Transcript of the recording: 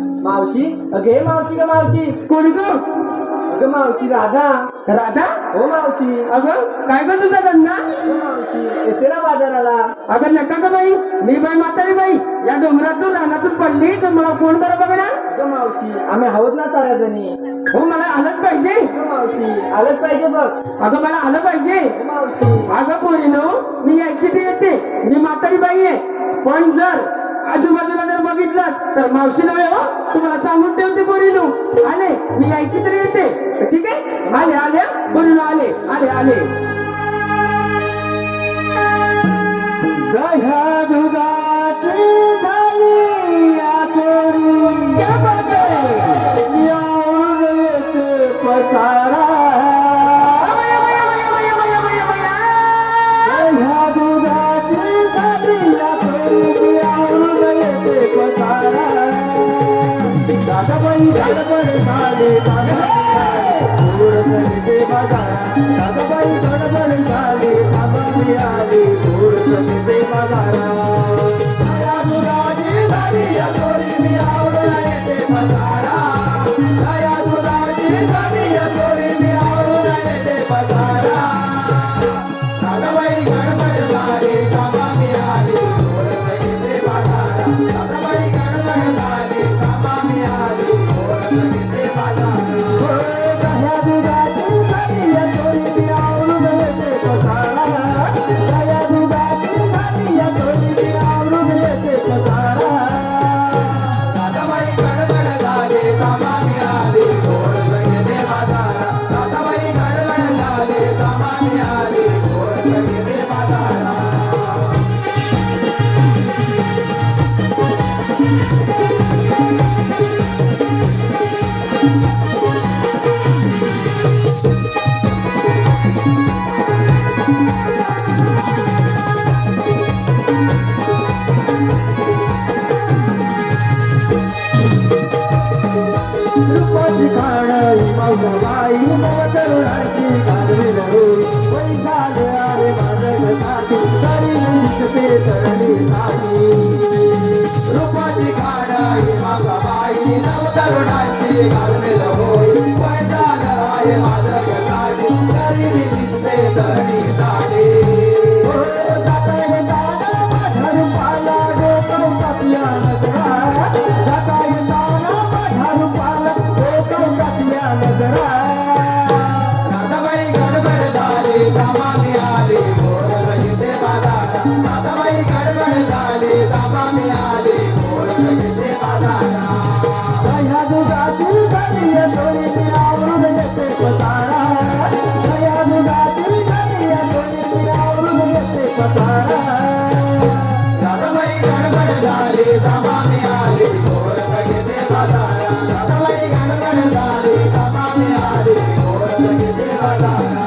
मावशी? अगे मावशी का मावशी? कोणी ग? अगं मावशी राधा. राधा? हो मावशी. अगं काय ग तुझा धंदा? हो मावशी. येते ना बाजाराला. अगं नका का बाई. मी बाई म्हातारी बाई. या डोंगरातून रानातून पडली तर मला कोण बरं बघणार? अगं मावशी आम्ही आहोत ना साऱ्या जणी हो मला आलंच पाहिजे. अगं मावशी. आलंच पाहिजे बघ. अगं मला आलं पाहिजे. हो मावशी. अगं पोरीनो मी यायची ते येते. मी म्हातारी बाई आहे. पण जर आजूबाजूला जर बघितलं तर मावशी नव्हे हो तुम्हाला सांगून ठेवते पोरीनो. आले मी यायची तरी येते. ठीक आहे? आले आले पोरीनो आले आले आले. दादाबाई रूपाची खाणारी माऊसाबाई तरुणाची गाजवी नव्हे पैसाले आहे माझं साठी तरी दिसते तरणी नाही रूपाची खाणारी माऊसाबाई तरुणाची गाजवी नव्हे येते बाजारा